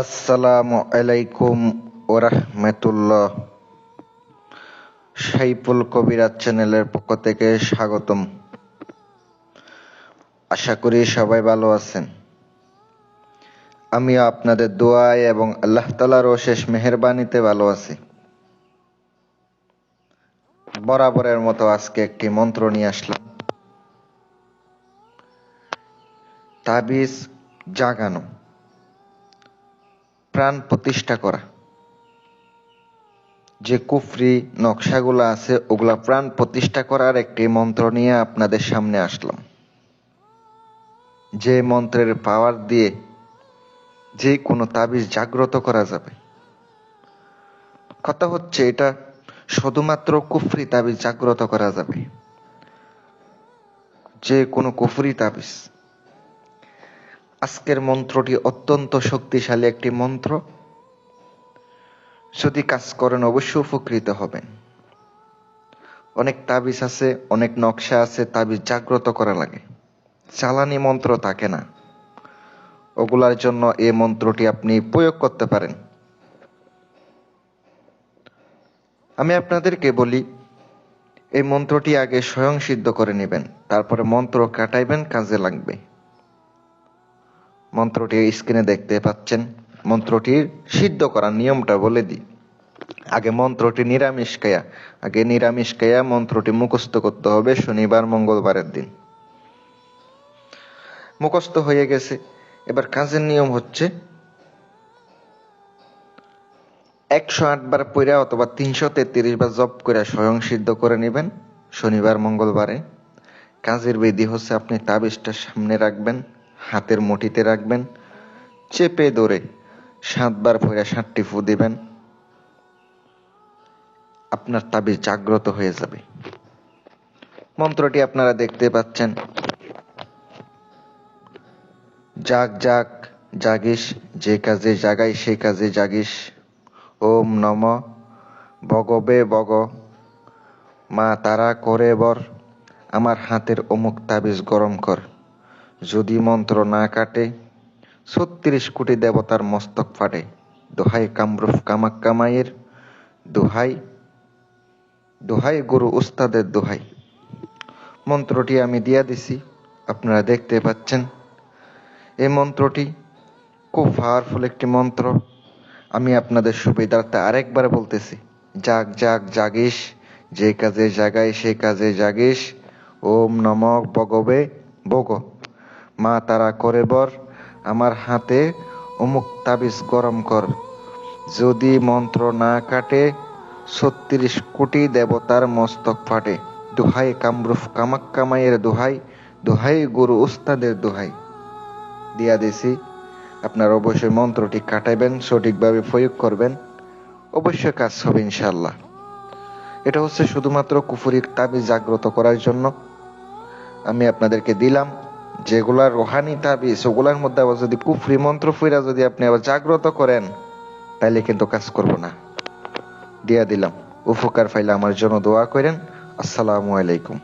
আসসালামু আলাইকুম ওরহমতুল্লাহ। সাইফুল কবিরাজ চ্যানেলের পক্ষ থেকে স্বাগতম। আশা করি সবাই ভালো আছেন। আমিও আপনাদের দোয়ায় এবং আল্লাহ তালার অশেষ মেহেরবানিতে ভালো আছি। বরাবরের মতো আজকে একটি মন্ত্র নিয়ে আসলাম। তাবিজ জাগানো। প্রাণ প্রতিষ্ঠা করা। যে কুফরি নকশাগুলো আছে, ওগুলা প্রাণ প্রতিষ্ঠা করার একটি মন্ত্র নিয়ে আপনাদের সামনে আসলাম। যে মন্ত্রের পাওয়ার দিয়ে যে কোনো তাবিজ জাগ্রত করা যাবে। কথা হচ্ছে এটা শুধুমাত্র কুফরি তাবিজ জাগ্রত করা যাবে। যে কোনো কুফরি তাবিজ আজকের মন্ত্রটি অত্যন্ত শক্তিশালী একটি মন্ত্র। যদি কাজ করেন, অবশ্যই উপকৃত হবেন। অনেক তাবিজ আছে, অনেক নকশা আছে, তাবিজ জাগ্রত করা লাগে। চালানি মন্ত্র থাকে না। ওগুলার জন্য এই মন্ত্রটি আপনি প্রয়োগ করতে পারেন। আমি আপনাদেরকে বলি, এই মন্ত্রটি আগে স্বয়ং সিদ্ধ করে নেবেন, তারপরে মন্ত্র কাটাইবেন, কাজে লাগবে। মন্ত্রটি স্ক্রিনে দেখতে পাচ্ছেন। মন্ত্রটির সিদ্ধ করার নিয়মটা বলে দিই। আগে মন্ত্রটি নিরামিষ কায়া আগে নিরামিষ কায়া মন্ত্রটি মুখস্থ করতে হবে শনিবার, মঙ্গলবারের দিন। মুখস্থ হয়ে গেছে। এবার কাজের নিয়ম হচ্ছে একশো আট বার পইরা অথবা তিনশো তেত্রিশ বার জব করে স্বয়ং সিদ্ধ করে নেবেন শনিবার, মঙ্গলবারে। কাজের বিধি হচ্ছে আপনি তাবিজটা সামনে রাখবেন। হাতের মুঠিতে রাখবেন, চেপে ধরে সাতবার পরে সাতটি ফু দিবেন, আপনার তাবিজ জাগ্রত হয়ে যাবে। মন্ত্রটি আপনারা দেখতে পাচ্ছেন। জাগ জাগ জাগিস, যে কাজে জাগাই সে কাজে জাগিস। ওম নম, ভগবে বগ মা তারা করে বর, আমার হাতের অমুক তাবিজ গরম কর। যদি মন্ত্র না কাটে, ছত্রিশ কোটি দেবতার মস্তক ফাটে। দোহাই কামরুফ কামাক কামাইয়ের দোহাই দোহাই গুরু উস্তাদের দোহাই। মন্ত্রটি আমি দিয়া দিছি, আপনারা দেখতে পাচ্ছেন। এই মন্ত্রটি খুব পাওয়ারফুল একটি মন্ত্র। আমি আপনাদের সুবিধার্থে আরেকবার বলতেছি, জাগ জাগ, জাগিস, যে কাজে জাগাই সে কাজে জাগিস। ওম নমক বগবে বগ মা তারা করে বর, আমার হাতে অমুক তাবিজ গরম কর। যদি মন্ত্র না কাটে, ছত্রিশ কোটি দেবতার মস্তক ফাটে। দোহাই কামরুফ কামাক কামাইয়ের দোহাই দোহাই গুরু উস্তাদের দোহাই। দিয়া দিছি, আপনার অবশ্যই মন্ত্রটি কাটাইবেন, সঠিকভাবে প্রয়োগ করবেন। অবশ্যই কাজ হবে ইনশাল্লাহ এটা হচ্ছে শুধুমাত্র কুফুরির তাবিজ জাগ্রত করার জন্য। আমি আপনাদেরকে দিলাম যেগুলা রোহানি তাবিজ ওগুলার মধ্যে আবার যদি কুফরি মন্ত্র ফিরা যদি আপনি আবার জাগ্রত করেন, তাইলে কিন্তু কাজ করব না। দিয়া দিলাম। উপকার পাইলে আমার জন্য দোয়া করেন। আসসালামু আলাইকুম।